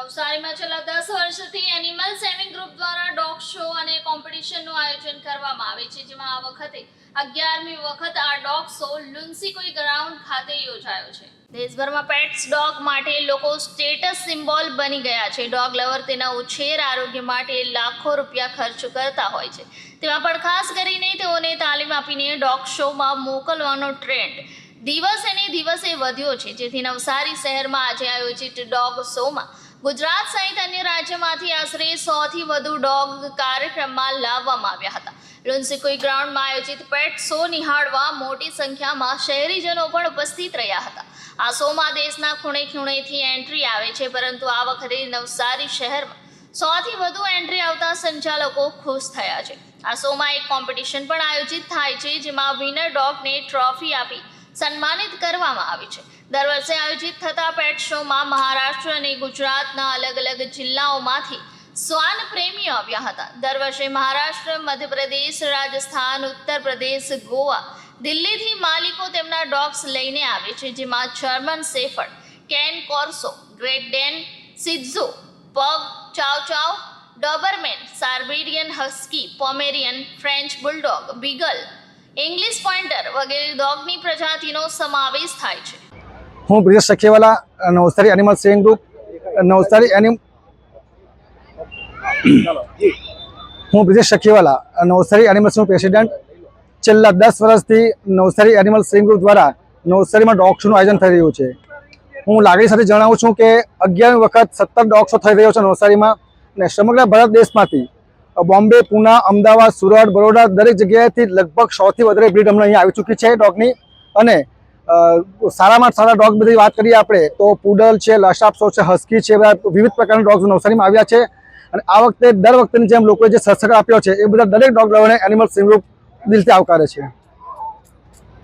નવસારીમાં છેલ્લા દસ વર્ષથી એનિમલ સેવિંગ ગ્રુપ દ્વારા ડોગ શો અને કોમ્પિટિશનનું આયોજન કરવામાં આવે છે, જેમાં આ વખતે અગિયારમી વખત આ ડોગ શો લુન્સીકોઈ ગ્રાઉન્ડ ખાતે યોજાયો છે. દેશભરમાં પેટ્સ ડોગ માટે લોકો સ્ટેટસ સિમ્બોલ બની ગયા છે. ડોગ લવર તેના ઉછેર આરોગ્ય માટે લાખો રૂપિયા ખર્ચ કરતા હોય છે. તેમાં પણ ખાસ કરીને તેઓને તાલીમ આપીને ડોગ શોમાં મોકલવાનો ટ્રેન્ડ દિવસે ને દિવસે વધ્યો છે. જેથી નવસારી શહેરમાં આજે આયોજિત ડોગ શોમાં ગુજરાત સહિત અન્ય રાજ્યમાંથી આશરે સોથી વધુ ડોગ કાર્યક્રમમાં લાવવામાં આવ્યા હતા. લુન્સીકોઈ ગ્રાઉન્ડમાં આયોજિત પેટ શો નિહાળવા મોટી સંખ્યામાં શહેરીજનો પણ ઉપસ્થિત રહ્યા હતા. આ શોમાં દેશના ખૂણે ખૂણેથી એન્ટ્રી આવે છે, પરંતુ આ વખતે નવસારી શહેરમાં સોથી વધુ એન્ટ્રી આવતા સંચાલકો ખુશ થયા છે. આ શોમાં એક કોમ્પિટિશન પણ આયોજિત થાય છે, જેમાં વિનર ડોગને ટ્રોફી આપી સન્માનિત કરવામાં આવે છે. દર વર્ષે આયોજિત થતા પેટ શોમાં મહારાષ્ટ્ર અને ગુજરાતના અલગ અલગ જિલ્લાઓમાંથી શ્વાન પ્રેમીઓ આવ્યા હતા. દર વર્ષે મહારાષ્ટ્ર, મધ્યપ્રદેશ, રાજસ્થાન, ઉત્તર પ્રદેશ, ગોવા, દિલ્હીથી માલિકો તેમના ડોગ્સ લઈને આવે છે, જેમાં German shepherd cane corso Great Dane સિઝો pug chow chow Doberman Siberian husky Pomeranian French bulldog beagle English pointer વગેરે ડોગની પ્રજાતિનો સમાવેશ થાય છે. હું Brijesh Sakhiwala Navsari animal saving group Navsari એનિમ હું Brijesh Sakhiwala Navsari animal saving president છેલ્લા દસ વર્ષથી નવસારી એનિમલ સેવિંગ ગ્રુપ દ્વારા નવસારીમાં ડોગ શોનું આયોજન થઈ રહ્યું છે. હું લાગણી સાથે જણાવું છું કે અગિયાર વખત સત્તર ડોગ શો થઈ રહ્યો છે નવસારીમાં અને સમગ્ર ભારત દેશમાંથી બોમ્બે, પુના, અમદાવાદ, સુરત, બરોડા દરેક જગ્યાએથી લગભગ સોથી વધારે બ્રીડ હમણાં અહીંયા આવી ચૂકી છે ડોગની. અને સારામાં સારા ડોગ બધી વાત કરીએ આપણે, તો પુડલ છે લશાપસો છે, હસ્કી છે, બધા વિવિધ પ્રકારના ડોગ્સ નવસારીમાં આવ્યા છે. અને આ વખતે, દર વખતેની જેમ લોકોએ જે સહકાર આપ્યો છે, એ બધા દરેક ડોગ લવાને એનિમલ સિમરૂપ દિલથી આવકારે છે.